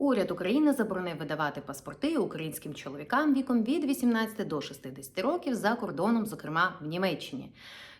Уряд України заборонив видавати паспорти українським чоловікам віком від 18 до 60 років за кордоном, зокрема в Німеччині.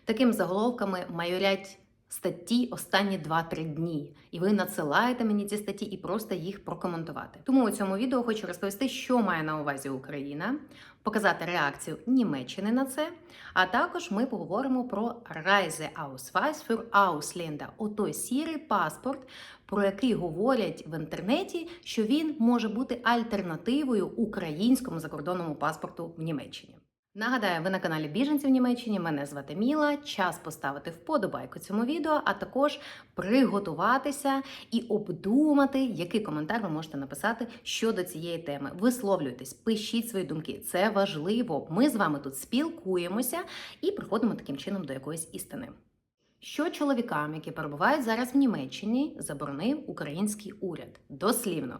Таким заголовками майорять статті останні 2-3 дні. І ви надсилаєте мені ці статті і просто їх прокоментувати. Тому у цьому відео хочу розповісти, що має на увазі Україна, показати реакцію Німеччини на це. А також ми поговоримо про Reiseausweis für Ausländer, отой сірий паспорт, про який говорять в інтернеті, що він може бути альтернативою українському закордонному паспорту в Німеччині. Нагадаю, ви на каналі Біженці в Німеччині. Мене звати Міла. Час поставити вподобайку цьому відео, а також приготуватися і обдумати, який коментар ви можете написати щодо цієї теми. Висловлюйтесь, пишіть свої думки. Це важливо. Ми з вами тут спілкуємося і приходимо таким чином до якоїсь істини. Що чоловікам, які перебувають зараз в Німеччині, заборонив український уряд? Дослівно.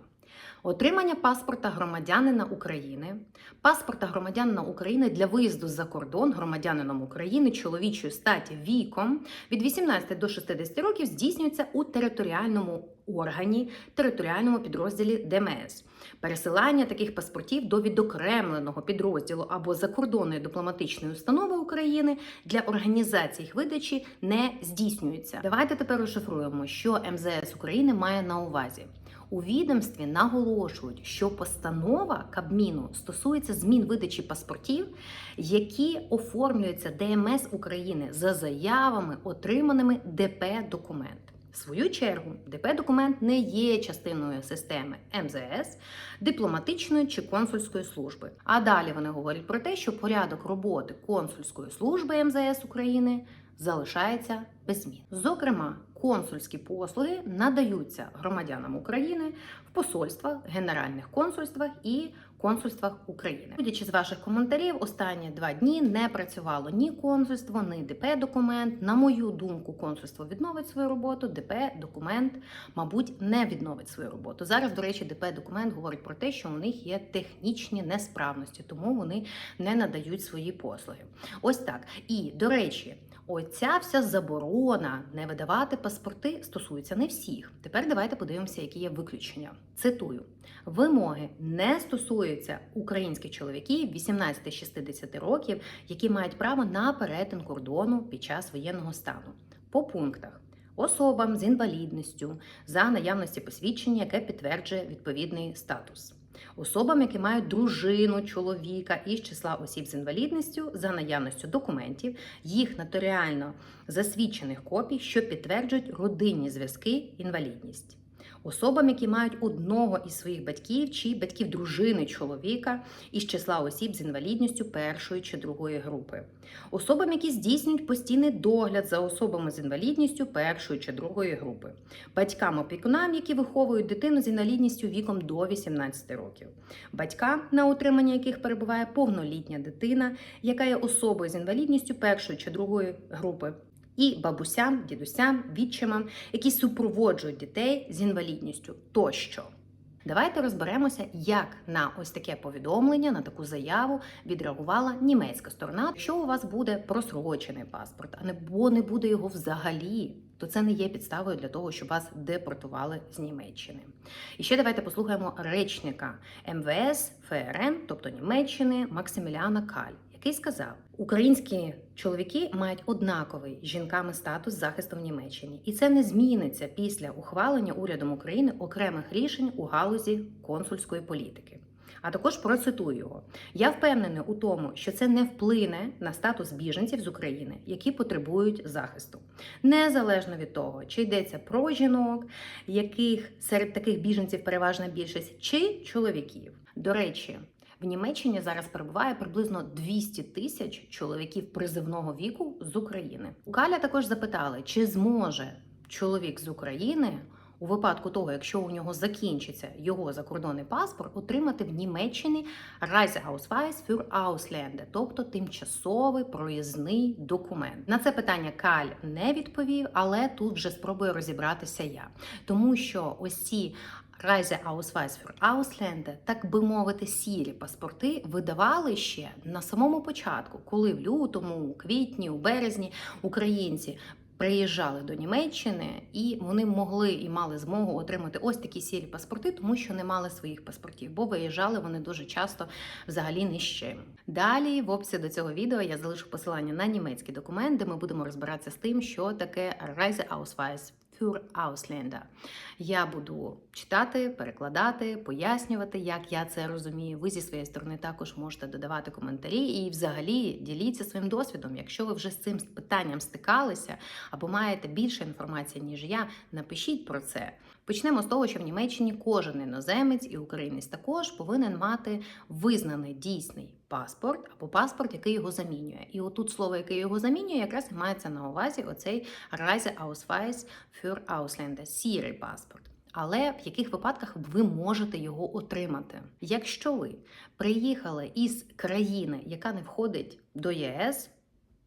Отримання паспорта громадянина України, паспорта громадянина України для виїзду за кордон громадянином України чоловічої статі віком від 18 до 60 років здійснюється у територіальному органі, територіальному підрозділі ДМС. Пересилання таких паспортів до відокремленого підрозділу або закордонної дипломатичної установи України для організації їх видачі не здійснюється. Давайте тепер розшифруємо, що МЗС України має на увазі. У відомстві наголошують, що постанова Кабміну стосується змін видачі паспортів, які оформлюються ДМС України за заявами, отриманими ДП документ. В свою чергу, ДП документ не є частиною системи МЗС, дипломатичної чи консульської служби. А далі вони говорять про те, що порядок роботи консульської служби МЗС України залишається без змін. Зокрема, консульські послуги надаються громадянам України в посольствах, генеральних консульствах і консульствах України. Судячи з ваших коментарів, останні два дні не працювало ні консульство, ні ДП документ. На мою думку, консульство відновить свою роботу. ДП документ, мабуть, не відновить свою роботу. Зараз, до речі, ДП документ говорить про те, що у них є технічні несправності, тому вони не надають свої послуги. Ось так. І до речі. Оця вся заборона не видавати паспорти стосується не всіх. Тепер давайте подивимося, які є виключення. Цитую: вимоги не стосуються українських чоловіків 18-60 років, які мають право на перетин кордону під час воєнного стану. По пунктах. Особам з інвалідністю за наявності посвідчення, яке підтверджує відповідний статус. Особам, які мають дружину, чоловіка із числа осіб з інвалідністю за наявністю документів, їх нотаріально засвідчених копій, що підтверджують родинні зв'язки інвалідність. Особам, які мають одного із своїх батьків чи батьків дружини чоловіка із числа осіб з інвалідністю першої чи другої групи, особам, які здійснюють постійний догляд за особами з інвалідністю першої чи другої групи, батькам-опікунам, які виховують дитину з інвалідністю віком до 18 років, батькам, на утримання яких перебуває повнолітня дитина, яка є особою з інвалідністю першої чи другої групи і бабусям, дідусям, відчимам, які супроводжують дітей з інвалідністю тощо. Давайте розберемося, як на ось таке повідомлення, на таку заяву відреагувала німецька сторона. Якщо у вас буде просрочений паспорт, а не бо не буде його взагалі, то це не є підставою для того, щоб вас депортували з Німеччини. І ще давайте послухаємо речника МВС ФРН, тобто Німеччини Максиміляна Каль який сказав, українські чоловіки мають однаковий жінками статус захисту в Німеччині, і це не зміниться після ухвалення урядом України окремих рішень у галузі консульської політики. А також процитую його: я впевнений у тому, що це не вплине на статус біженців з України, які потребують захисту, незалежно від того, чи йдеться про жінок, яких серед таких біженців переважна більшість, чи чоловіків. До речі, в Німеччині зараз перебуває приблизно 200 тисяч чоловіків призивного віку з України. У Каля також запитали, чи зможе чоловік з України у випадку того, якщо у нього закінчиться його закордонний паспорт, отримати в Німеччині Reiseausweis für Ausländer, тобто тимчасовий проїзний документ. На це питання Каль не відповів, але тут вже спробую розібратися я, тому що ось ці Reiseausweis für Ausländer, так би мовити, сірі паспорти видавали ще на самому початку, коли в лютому, у квітні, у березні українці приїжджали до Німеччини, і вони могли і мали змогу отримати ось такі сірі паспорти, тому що не мали своїх паспортів, бо виїжджали вони дуже часто взагалі чим. Далі в описі до цього відео я залишу посилання на німецький документ, де ми будемо розбиратися з тим, що таке Reiseausweis für Ausländer. Я буду читати, перекладати, пояснювати, як я це розумію. Ви зі своєї сторони також можете додавати коментарі і, взагалі, діліться своїм досвідом. Якщо ви вже з цим питанням стикалися або маєте більше інформації, ніж я, напишіть про це. Почнемо з того, що в Німеччині кожен іноземець і українець також повинен мати визнаний дійсний паспорт або паспорт, який його замінює. І отут слово, яке його замінює, якраз і мається на увазі оцей Reiseausweis für Ausländer, сірий паспорт. Але в яких випадках ви можете його отримати? Якщо ви приїхали із країни, яка не входить до ЄС,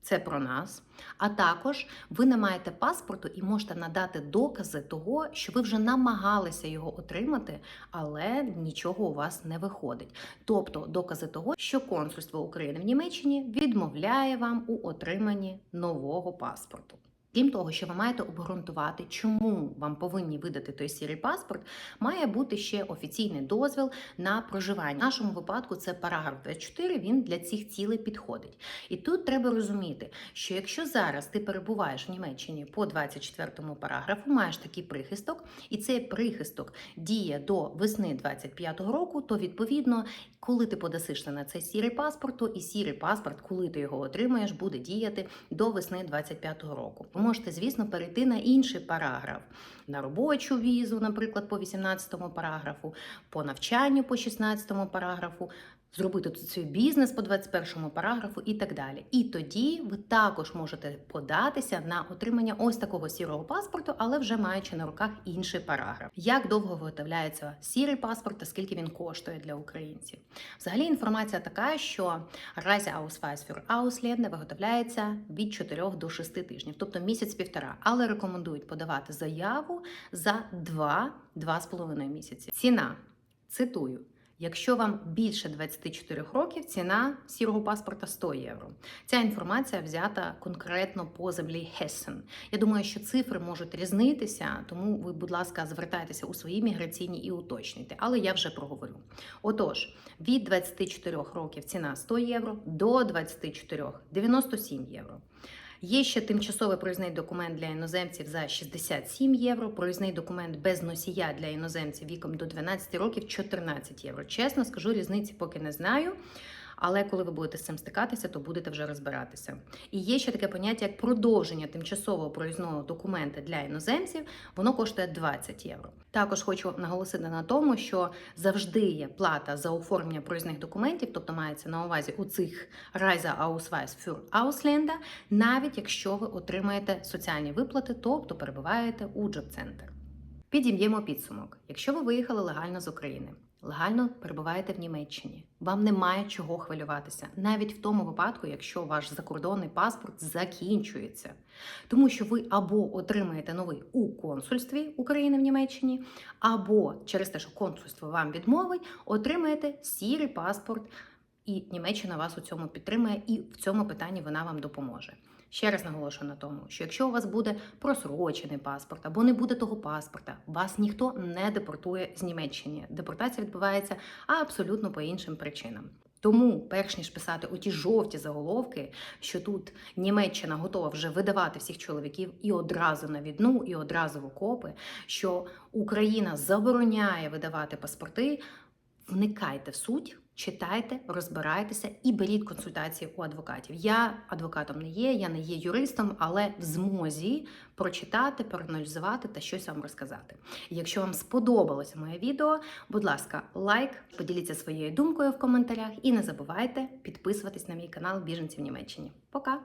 це про нас. А також ви не маєте паспорту і можете надати докази того, що ви вже намагалися його отримати, але нічого у вас не виходить. Тобто докази того, що консульство України в Німеччині відмовляє вам у отриманні нового паспорту. Крім того, що ви маєте обґрунтувати, чому вам повинні видати той сірий паспорт, має бути ще офіційний дозвіл на проживання. В нашому випадку це параграф 24, Він для цих цілей підходить. І тут треба розуміти, що якщо зараз ти перебуваєш в Німеччині по 24 параграфу, маєш такий прихисток, і цей прихисток діє до весни 25-го року, то відповідно, коли ти подасишся на цей сірий паспорт, то і сірий паспорт, коли ти його отримаєш, буде діяти до весни 25-го року. Можете, звісно, перейти на інший параграф, на робочу візу, наприклад, по 18 параграфу, по навчанню по 16 параграфу. Зробити свій бізнес по 21 параграфу і так далі. І тоді ви також можете податися на отримання ось такого сірого паспорту, але вже маючи на руках інший параграф. Як довго виготовляється сірий паспорт та скільки він коштує для українців? Взагалі інформація така, що Reiseausweis für Ausländer виготовляється від 4 до 6 тижнів, тобто місяць-півтора, але рекомендують подавати заяву за 2-2,5 місяці. Ціна цитую. Якщо вам більше 24 років, ціна сірого паспорта 100 євро. Ця інформація взята конкретно по землі Хессен. Я думаю, що цифри можуть різнитися, тому ви, будь ласка, звертайтеся у свої міграційні і уточнюйте. Але я вже проговорю. Отож, від 24 років ціна 100 євро до 24 – 97 євро. Є ще тимчасовий проїзний документ для іноземців за 67 євро, проїзний документ без носія для іноземців віком до 12 років 14 євро. Чесно скажу, різниці поки не знаю. Але коли ви будете з цим стикатися, то будете вже розбиратися. І є ще таке поняття, як продовження тимчасового проїзного документа для іноземців, воно коштує 20 євро. Також хочу наголосити на тому, що завжди є плата за оформлення проїзних документів, тобто мається на увазі у цих Reiseausweis für Ausländer, навіть якщо ви отримаєте соціальні виплати, тобто перебуваєте у джоб-центр. Підіб'ємо підсумок. Якщо ви виїхали легально з України, легально перебуваєте в Німеччині, вам немає чого хвилюватися, навіть в тому випадку, якщо ваш закордонний паспорт закінчується, тому що ви або отримаєте новий у консульстві України в Німеччині, або через те, що консульство вам відмовить, отримаєте сірий паспорт, і Німеччина вас у цьому підтримує, і в цьому питанні вона вам допоможе. Ще раз наголошую на тому, що якщо у вас буде просрочений паспорт або не буде того паспорта, вас ніхто не депортує з Німеччини. Депортація відбувається абсолютно по іншим причинам. Тому, перш ніж писати оті жовті заголовки, що тут Німеччина готова вже видавати всіх чоловіків і одразу на відну, і одразу в окопи, що Україна забороняє видавати паспорти, вникайте в суть. Читайте, розбирайтеся і беріть консультації у адвокатів. Я адвокатом не є, я не є юристом, але в змозі прочитати, проаналізувати та щось вам розказати. Якщо вам сподобалося моє відео, будь ласка, лайк, поділіться своєю думкою в коментарях і не забувайте підписуватись на мій канал Біженці в Німеччині. Пока!